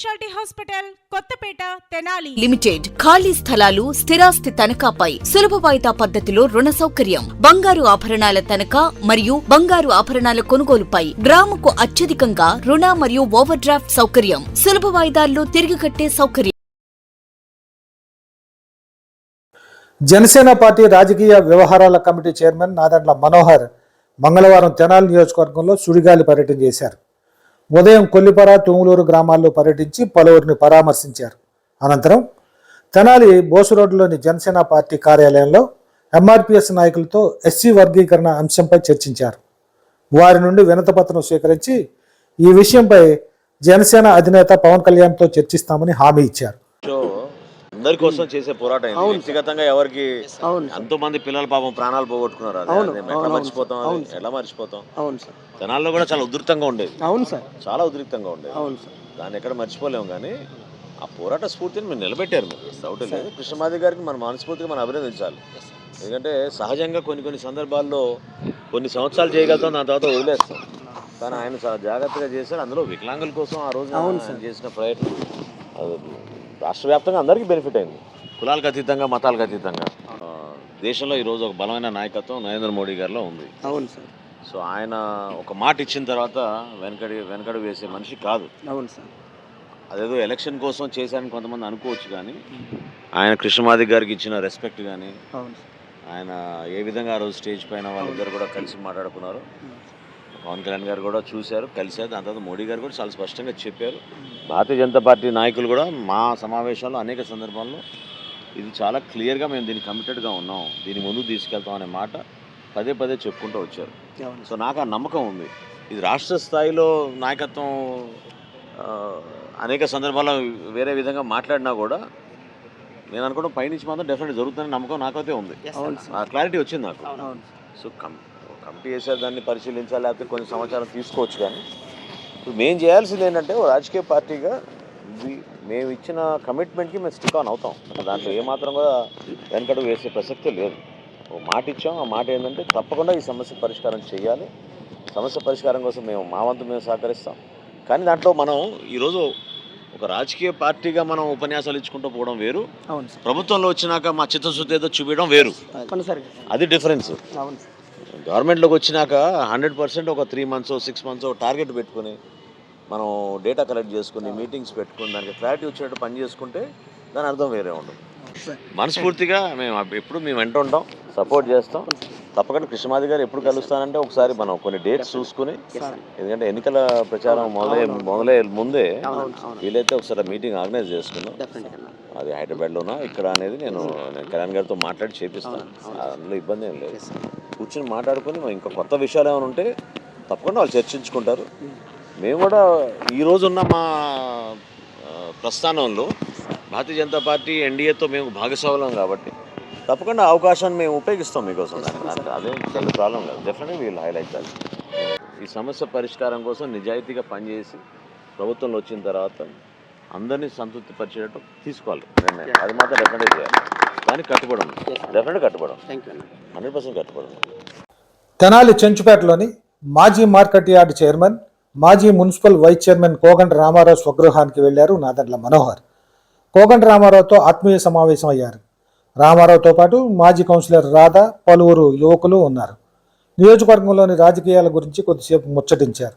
Speciality hospital Kothapeta Tenali. Limited ఖాళీ స్థలాలు స్థిరాస్తి తనఖాపై సులభ వాయిదా పద్ధతిలో రుణ సౌకర్యం. బంగారు ఆభరణాల తనఖా మరియు బంగారు ఆభరణాల కొనుగోలుపై గ్రాముకు అత్యధికంగా రుణ మరియు ఓవర్ డ్రాఫ్ట్ సౌకర్యం. సులభ వాయిదాల్లో తిరిగి కట్టే సౌకర్యం. జనసేన పార్టీ రాజకీయ వ్యవహారాల కమిటీ చైర్మన్ నాదండ్ల మనోహర్ మంగళవారం తెనాలి నియోజకవర్గంలో సుడిగాలి పర్యటన చేశారు. ఉదయం కొల్లిపర తుములూరు గ్రామాల్లో పర్యటించి పలువురిని పరామర్శించారు. అనంతరం తెనాలి బోసు రోడ్డులోని జనసేన పార్టీ కార్యాలయంలో ఎంఆర్పిఎస్ నాయకులతో ఎస్సీ వర్గీకరణ అంశంపై చర్చించారు. వారి నుండి వినతపత్రం స్వీకరించి ఈ విషయంపై జనసేన అధినేత పవన్ కళ్యాణ్తో చర్చిస్తామని హామీ ఇచ్చారు. అందరి కోసం చేసే పోరాటం ఇది. వ్యక్తిగతంగా ఎవరికి ఎంతో మంది పిల్లల పాపం ప్రాణాలు పోగొట్టుకున్నారు అది. అవును, అది అవును, ఎట్లా అవును మర్చిపోతాం. అది? ఎలా మర్చిపోతాం? అవును సార్ జనాల్లో కూడా చాలా ఉధృతంగా ఉండేది. అవును సార్ చాలా ఉధృతంగా ఉండేది. అవును సార్ దాన్ని ఎక్కడ మర్చిపోలేము కానీ ఆ పోరాట స్ఫూర్తిని మీరు నిలబెట్టారు మీరు. డౌట్ లేదు. కృష్ణమాది గారికి మనం మనస్ఫూర్తిగా మనం అభినందించాలి. ఎందుకంటే సహజంగా కొన్ని కొన్ని సందర్భాల్లో కొన్ని సంవత్సరాలు చేయగలుగుతాం దాని తర్వాత వదిలేస్తాం. కానీ ఆయన చాలా జాగ్రత్తగా చేశారు అందులో వికలాంగుల కోసం ఆ రోజు ఆయన చేసిన ప్రయత్నం. రాష్ట్ర వ్యాప్తంగా అందరికీ బెనిఫిట్ అయింది. కులాలకు అతీతంగా మతాలకు అతీతంగా. దేశంలో ఈరోజు ఒక బలమైన నాయకత్వం నరేంద్ర మోడీ గారిలో ఉంది. అవును సార్. సో ఆయన ఒక మాట ఇచ్చిన తర్వాత వెనకడి వెనకడు వేసే మనిషి కాదు. అవును సార్. అదేదో ఎలక్షన్ కోసం చేశారని కొంతమంది అనుకోవచ్చు కానీ ఆయన కృష్ణమాది గారికి ఇచ్చిన రెస్పెక్ట్ కానీ అవును సార్. ఆయన ఏ విధంగా ఆ రోజు స్టేజ్ పైన వాళ్ళిద్దరు కూడా కలిసి మాట్లాడుకున్నారు పవన్ కళ్యాణ్ గారు కూడా చూశారు కలిశారు. దాని తర్వాత మోడీ గారు కూడా చాలా స్పష్టంగా చెప్పారు. భారతీయ జనతా పార్టీ నాయకులు కూడా మా సమావేశాల్లో అనేక సందర్భాల్లో ఇది చాలా క్లియర్గా మేము దీనికి కమిటెడ్గా ఉన్నాం. దీన్ని ముందుకు తీసుకెళ్తాం అనే మాట పదే పదే చెప్పుకుంటూ వచ్చారు. సో నాకు ఆ నమ్మకం ఉంది. ఇది రాష్ట్ర స్థాయిలో నాయకత్వం అనేక సందర్భాల్లో వేరే విధంగా మాట్లాడినా కూడా నేను అనుకోవడం పైనుంచి మాత్రం డెఫినెట్ జరుగుతుందని నమ్మకం నాకైతే ఉంది. క్లారిటీ వచ్చింది నాకు. అవును. సో కం కమిటీ దాన్ని పరిశీలించాలి లేకపోతే కొంచెం సమాచారం తీసుకోవచ్చు కానీ. ఇప్పుడు మేము చేయాల్సింది ఏంటంటే ఓ రాజకీయ పార్టీగా మేము ఇచ్చిన కమిట్మెంట్కి మేము స్టిక్ ఆన్ అవుతాం. దాంట్లో ఏమాత్రం కూడా వెనకడు వేసే ప్రసక్తే లేదు. ఓ మాట ఇచ్చాం ఆ మాట ఏంటంటే తప్పకుండా ఈ సమస్య పరిష్కారం చేయాలి. సమస్య పరిష్కారం కోసం మేము మా వంతు మేము సహకరిస్తాం. కానీ దాంట్లో మనం ఈరోజు ఒక రాజకీయ పార్టీగా మనం ఉపన్యాసాలు ఇచ్చుకుంటూ పోవడం వేరు. అవును సార్. ప్రభుత్వంలో వచ్చినాక మా చిత్తశుద్ధి ఏదో చూపించడం వేరు. అది డిఫరెన్స్ గవర్నమెంట్లోకి వచ్చినాక హండ్రెడ్ పర్సెంట్ ఒక three months six months target పెట్టుకుని మనం డేటా కలెక్ట్ చేసుకుని మీటింగ్స్ పెట్టుకుని దానికి క్లారిటీ వచ్చేటట్టు పని చేసుకుంటే దాని అర్థం వేరే ఉండదు. మనస్ఫూర్తిగా మేము ఎప్పుడు మేము వెంట ఉంటాం సపోర్ట్ చేస్తాం. తప్పకుండా కృష్ణమాది గారు ఎప్పుడు కలుస్తానంటే ఒకసారి మనం కొన్ని డేట్స్ చూసుకుని ఎందుకంటే ఎన్నికల ప్రచారం మొదలయ్యే మొదలయ్యే ముందే వీలైతే ఒకసారి మీటింగ్ ఆర్గనైజ్ చేసుకుందాం. అది హైదరాబాద్లోనా ఇక్కడ అనేది నేను కళ్యాణ్ గారితో మాట్లాడి చేపిస్తాను. అందులో ఇబ్బంది ఏం లేదు. కూర్చొని మాట్లాడుకొని ఇంకా కొత్త విషయాలు ఏమైనా ఉంటే తప్పకుండా వాళ్ళు చర్చించుకుంటారు. మేము కూడా ఈ రోజు ఉన్న మా ప్రస్థానంలో భారతీయ జనతా పార్టీ ఎన్డీఏతో మేము భాగస్వామ్యం కాబట్టి తప్పకుండా అవకాశాన్ని మేము ఉపయోగిస్తాం మీకోసం. దానికి దానికి అదే పెద్ద ప్రాబ్లం లేదు డెఫినెట్గా వీళ్ళు హైలైట్ అది ఈ సమస్య పరిష్కారం కోసం నిజాయితీగా పనిచేసి ప్రభుత్వంలో వచ్చిన తర్వాత అందరినీ సంతృప్తి పరిచేటట్టు తీసుకోవాలి నిర్ణయం. అది మాత్రం డెఫినెట్గా చేయాలి. దానికి కట్టుబడి ఉంది డెఫినెట్గా కట్టుబడి ఉంది థ్యాంక్ యూ హండ్రెడ్ పర్సెంట్ కట్టుబడి ఉంది తెనాలి చెంచుపేటలోని మాజీ మార్కెట్ యార్డ్ చైర్మన్ మాజీ municipal vice chairman Koganti Ramarao స్వగృహానికి వెళ్ళారు నాదండ్ల మనోహర్. కోగంట రామారావుతో ఆత్మీయ సమావేశం అయ్యారు రామారావుతో పాటు మాజీ కౌన్సిలర్ రాధా పలువురు యువకులు ఉన్నారు. నియోజకవర్గంలోని రాజకీయాల గురించి కొద్దిసేపు ముచ్చటించారు.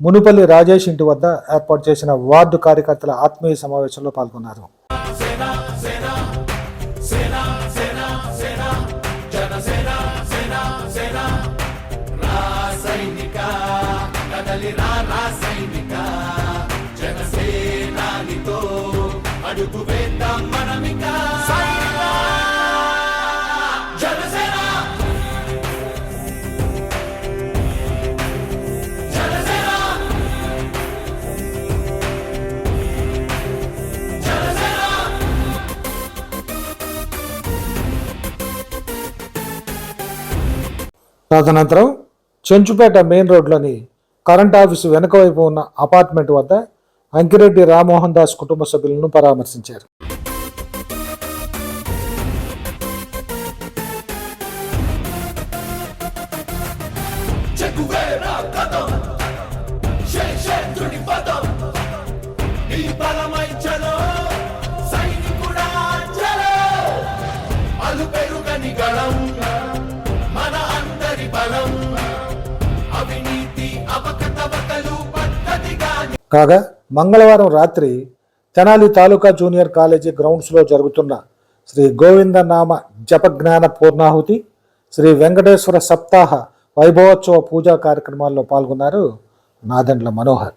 మునుపల్లి రాజేష్ ఇంటి వద్ద ఏర్పాటు చేసిన వార్డు కార్యకర్తల ఆత్మీయ సమావేశంలో పాల్గొన్నారు. తదనంతరం చెంచుపేట మెయిన్ రోడ్లోని కరెంట్ ఆఫీసు వెనుక వైపు ఉన్న అపార్ట్మెంట్ వద్ద అంకిరెడ్డి రామ్మోహన్ దాస్ కుటుంబ సభ్యులను పరామర్శించారు. చెగువేరా కాగా మంగళవారం రాత్రి తెనాలి తాలూకా జూనియర్ కాలేజీ గ్రౌండ్స్లో జరుగుతున్న శ్రీ గోవిందనామ జపజ్ఞాన పూర్ణాహుతి శ్రీ వెంకటేశ్వర సప్తాహ వైభవోత్సవ పూజా కార్యక్రమాల్లో పాల్గొన్నారు నాదెండ్ల మనోహర్.